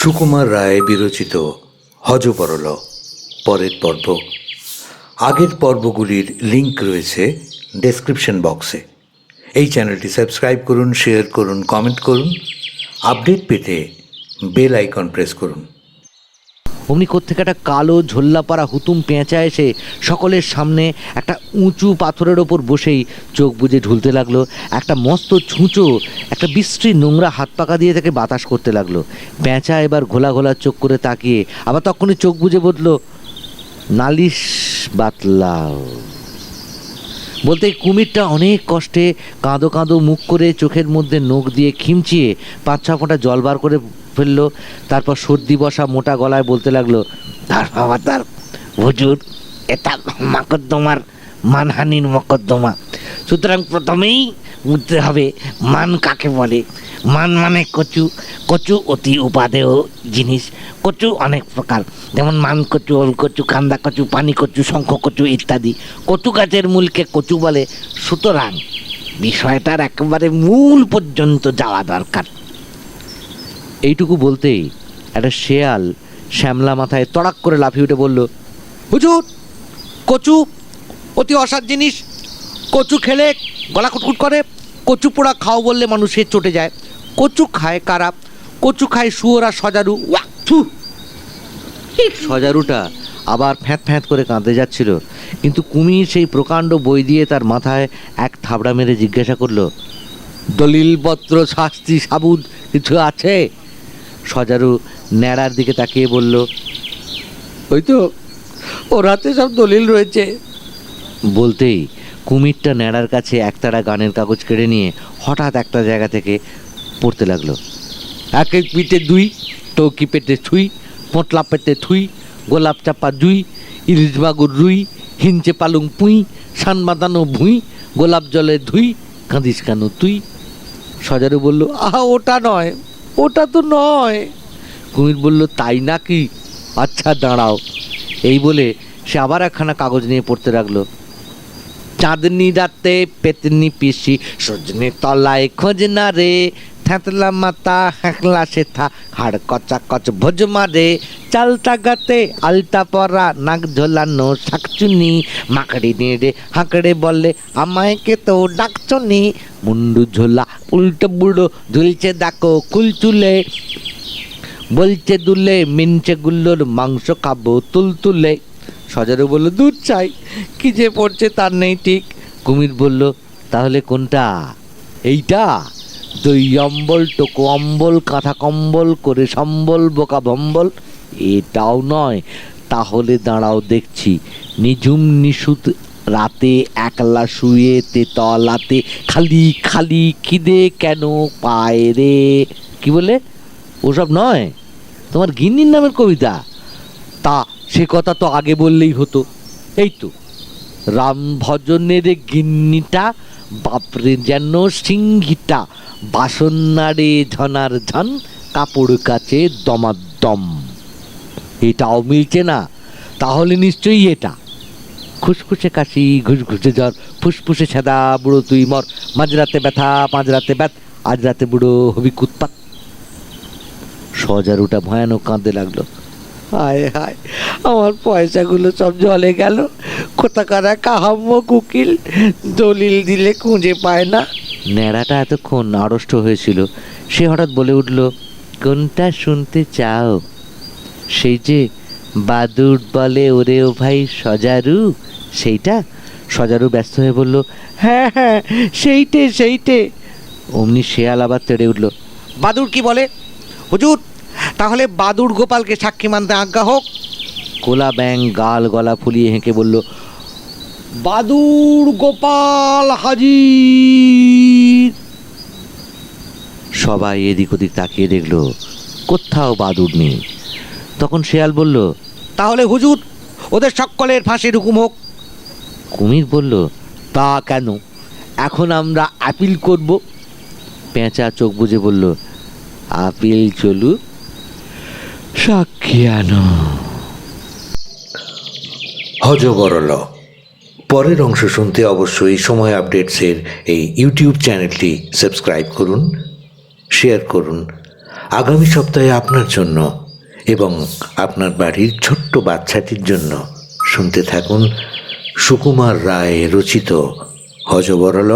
সুকুমার রায় বিরচিত হজবরল, পরের পর্ব। আগের পর্বগুলির লিঙ্ক রয়েছে ডেসক্রিপশন বক্সে এই চ্যানেলটি সাবস্ক্রাইব করুন শেয়ার করুন কমেন্ট করুন। আপডেট পেতে বেল আইকন প্রেস করুন। অমনি কোত্থেকে একটা কালো ঝোল্লাপাড়া হুতুম পেঁচা এসে সকলের সামনে একটা উঁচু পাথরের ওপর বসেই চোখ বুজে ঢুলতে লাগল। একটা মস্ত ছুঁচো, একটা বিশ্রী নোংরা হাত পাকা দিয়ে তাকে বাতাস করতে লাগল। পেঁচা এবার ঘোলা ঘোলা চোখ করে তাকিয়ে আবার তখনই চোখ বুজে বলল, নালিশ বাতলাও। বলতে কুমিরটা অনেক কষ্টে কাঁদো কাঁদো মুখ করে চোখের মধ্যে নখ দিয়ে খিমচিয়ে পাঁচ ছ ফোঁটা জল বার করে ফেলল, তারপর সর্দি বসা মোটা গলায় বলতে লাগল তার বাবা তার হুজুর, এটা মাকদ্দমার, মানহানির মকদ্দমা। সুতরাং প্রথমেই বুঝতে হবে, মান কাকে বলে? মান মানে কচু কচু অতি উপাদেয় জিনিস, কচু অনেক প্রকার। যেমন মান কচু, ওল কচু, কান্দা কচু, পানি কচু, শঙ্খ কচু ইত্যাদি। কচু গাছের মূলকে কচু বলে। সুতরাং বিষয়টার একেবারে মূল পর্যন্ত যাওয়া দরকার। এইটুকু বলতেই একটা শেয়াল শ্যামলা মাথায় তড়াক করে লাফিয়ে উঠে বলল, হুজুর, কচু, অতি অসার জিনিস। কচু খেলে গলা কুটকুট করে। কচু পোড়া খাও বললে মানুষের চটে যায়। কচু খায় কারা? কচু খায় শুয়োরা সজারু। ওয়াক সজারুটা আবার ফ্যাঁত ফ্যাঁত করে কাঁদতে যাচ্ছিল। কিন্তু কুমির সেই প্রকাণ্ড বই দিয়ে তার মাথায় এক থাবড়া মেরে জিজ্ঞাসা করল, দলিলপত্র, শাস্তি সাবুদ কিছু আছে? সজারু ন্যাড়ার দিকে তাকিয়ে বলল, ওই তো ওর হাতে সব দলিল রয়েছে। বলতেই কুমিরটা ন্যাড়ার কাছে একতারা গানের কাগজ কেড়ে নিয়ে হঠাৎ একটা জায়গা থেকে পড়তে লাগল। এক এক পিঠে দুই, টৌকি পেটে থুই পোটলা পেটে থুই, গোলাপ চাপা জুই, ইলিশ বাগুর রুই, হিঞ্চে পালুং পুঁই, সান বাঁধানো ভুঁই, গোলাপ জলে ধুই, কাঁদিস কেন তুই? সজারু বলল, আহা, ওটা নয়। ওটা তো নয়। কুমির বলল, তাই নাকি? আচ্ছা দাঁড়াও। এই বলে সে আবার একখানা কাগজ নিয়ে পড়তে লাগল। চাঁদনি রাতে পেতনি পিসি, সজনে তলায় খোঁজ না রে থ্যাতলা মাতা হ্যাঁকলা সেথা, হাড় কচা কচ ভোজ মারে চালতা গাতে আলতা পরা, নাক ঝোলানো শাকচুনি মাকড়ি নেড়ে হাঁকড়ে বলে, আমায় কে তো ডাকচনি? মুন্ডু ঝোলা, উল্টো বুড়ো ঝুলছে দেখো কুলচুলে। বলছে দুলে, মিনছে গুল্লোর মাংস খাব তুলতুলে। সজারু বলল, দুধ চাই, কি যে পড়ছে তার নেই ঠিক। কুমির বলল, তাহলে কোনটা? এইটা। দই অম্বল টোকো অম্বল, কাঁথা কম্বল, করে সম্বল, বোকা ভম্বল, এটাও নয়। তাহলে দাঁড়াও দেখছি। নিঝুম নিশুত রাতে একলা শুয়ে তেতলাতে খালি খালি খিদে কেন পায় রে? কি বলে? ওসব নয়। তোমার গিন্নির নামের কবিতা? তা সে কথা তো আগে বললেই হতো। এই তো। রাম ভজনের গিন্নিটা, বাপরে যেন সিংহিটা বাসন নাড়ে ঝনার ঝন, কাপড় কাচে দমাদম এটাও মিলছে না, তাহলে নিশ্চয়ই এটা। খুসখুসে কাশি ঘুষঘুসে জ্বর, ফুসফুসে ছেদা বুড়ো তুই মর। মাঝরাতে ব্যথা মাঝরাতে ব্যথ, আজ রাতে বুড়ো হবি কুৎপাত সজারুটা ভয়ানক কাঁদতে লাগল। হায় হায়, আমার পয়সাগুলো সব জলে গেল। কোথাকারা কাহাম্য কুকিল দলিল দিলে খুঁজে পায় না। ন্যাড়াটা এতক্ষণ আড়ষ্ট হয়েছিল, সে হঠাৎ বলে উঠল, কোনটা শুনতে চাও? সেই যে বাদুর বলে, ওরে ও ভাই সজারু? সেইটা? সজারু ব্যস্ত হয়ে বলল হ্যাঁ হ্যাঁ সেইটে সেইটে। অমনি শেয়াল আবার তেড়ে উঠল বাদুর কি বলে? হুজুর, তাহলে বাদুর গোপালকে সাক্ষী মানতে আজ্ঞা হোক? কোলা ব্যাং গাল গলা ফুলিয়ে হেঁকে বলল বাদুর গোপাল হাজির। সবাই এদিক ওদিক তাকিয়ে দেখল, কোথাও বাদুর নেই। তখন শেয়াল বলল, তাহলে হুজুর, ওদের সকলের ফাঁসির হুকুম হোক। কুমির বলল, তা কেন? এখন আমরা আপিল করব। পেঁচা চোখ বুজে বলল, আপিল চলু। সাক্ষী আনো। হজবরল পরের অংশ শুনতে অবশ্যই সময় আপডেটসের এই ইউটিউব চ্যানেলটি সাবস্ক্রাইব করুন, শেয়ার করুন। আগামী সপ্তাহে আপনার জন্য এবং আপনার বাড়ির ছোট্ট বাচ্চাটির জন্য শুনতে থাকুন সুকুমার রায় রচিত হজবরল